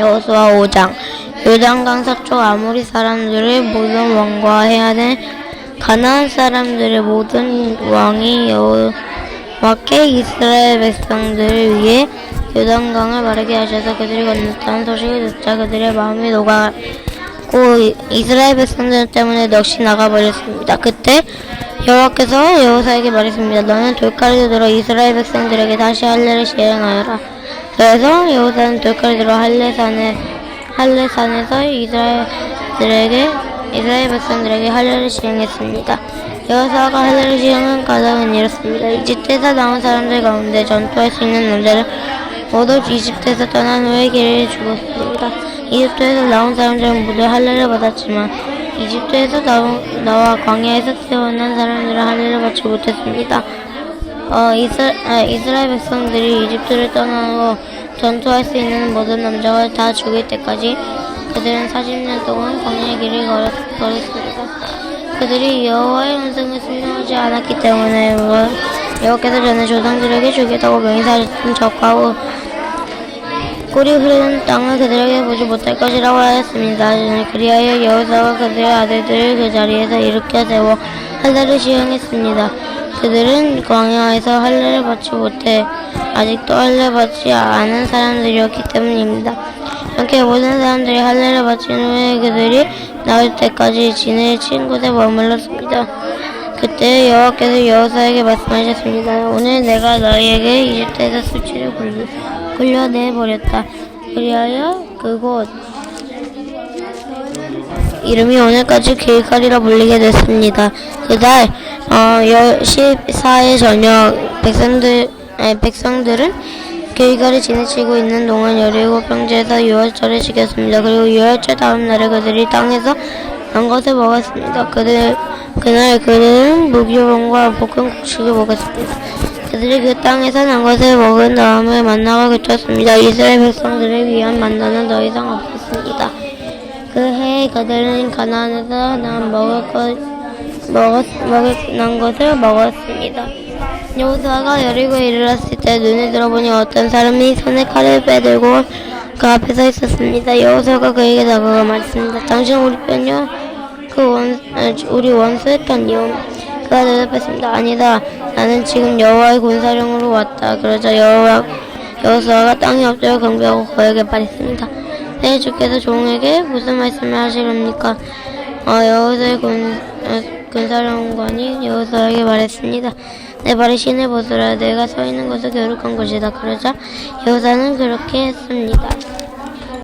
여호수아 5장 요단강 서쪽 아모리 사람들의 모든 왕과 된 가나안 사람들의 모든 왕이 여호와께 이스라엘 백성들을 위해 요단강을 마르게 하셔서 그들이 건넜다는 소식을 듣자 그들의 마음이 녹았고 이- 이스라엘 백성들 때문에 넋이 나가버렸습니다. 그때 여호와께서 여호사에게 말했습니다. 너는 돌칼을 들어 이스라엘 백성들에게 다시 할례를 시행하여라. 그래서 여호사는 들어 할례산에 할례산에서 이스라엘들에게 이스라엘 백성들에게 할례를 시행했습니다. 여호사가 할례를 시행한 까닭은 이렇습니다. 이집트에서 나온 사람들 가운데 전투할 수 있는 남자를 모두 이집트에서 떠난 후에 길을 죽었습니다. 이집트에서 나온 사람들은 모두 할례를 받았지만 이집트에서 나와 광야에서 태어난 사람들은 할례를 받지 못했습니다. 어, 이스, 아, 이스라엘 백성들이 이집트를 떠나고 전투할 수 있는 모든 남자가 다 죽을 때까지 그들은 40년 동안 광야의 길을 걸었, 걸었습니다. 그들이 여호와의 음성을 순종하지 않았기 때문에 여호와- 여호와께서 전에 조상들에게 주겠다고 맹세하셨던 적과 후 꿀이 흐르는 땅을 그들에게 보지 못할 것이라고 하였습니다. 그리하여 여호사가 그들의 아들들을 그 자리에서 일으켜 세워 할례를 시행했습니다. 그들은 광야에서 할례를 받지 못해 아직도 할례 받지 않은 사람들이었기 때문입니다. 이렇게 모든 사람들이 할례를 받친 후에 그들이 나올 때까지 진을 친 곳에 머물렀습니다. 그때 여호와께서 여호사에게 말씀하셨습니다. 오늘 내가 너희에게 이집트에서 수치를 굴려, 굴려내 버렸다. 그리하여 그곳 이름이 오늘까지 길갈이라 불리게 됐습니다. 그달 어, 14일 저녁 백성들 아니, 백성들은 길갈을 지내치고 있는 동안 열일곱 평지에서 유월절을 지켰습니다. 그리고 유월절 다음 날에 그들이 땅에서 난 것을 먹었습니다. 그들 그날 그들은 무교봉과 볶은 곡식을 먹었습니다. 그들이 그 땅에서 난 것을 먹은 다음에 만나가 그쳤습니다. 이스라엘 백성들을 위한 만나는 더 이상 없었습니다. 그 해에 그들은 가나안에서 난 먹을 것 먹었 난 것을 먹었습니다. 여호수아가 여리고에 이르렀을 때 눈에 들어보니 어떤 사람이 손에 칼을 빼들고 그 앞에 서 있었습니다. 여호수아가 그에게 다가가 말했습니다. 당신 우리 편이요? 그 원, 아, 우리 원수의 편이요? 그가 대답했습니다. 아니다. 나는 지금 여호와의 군사령으로 왔다. 그러자 여호와 여호수아가 땅에 엎드려 경배하고 그에게 말했습니다. 내 주께서 종에게 무슨 말씀을 하시렵니까? 어, 여호수아의 군, 어, 군사령관이 여호수아에게 말했습니다. 내 발에 신을 벗으라. 내가 서 있는 곳은 거룩한 곳이다. 그러자 여호수아는 그렇게 했습니다.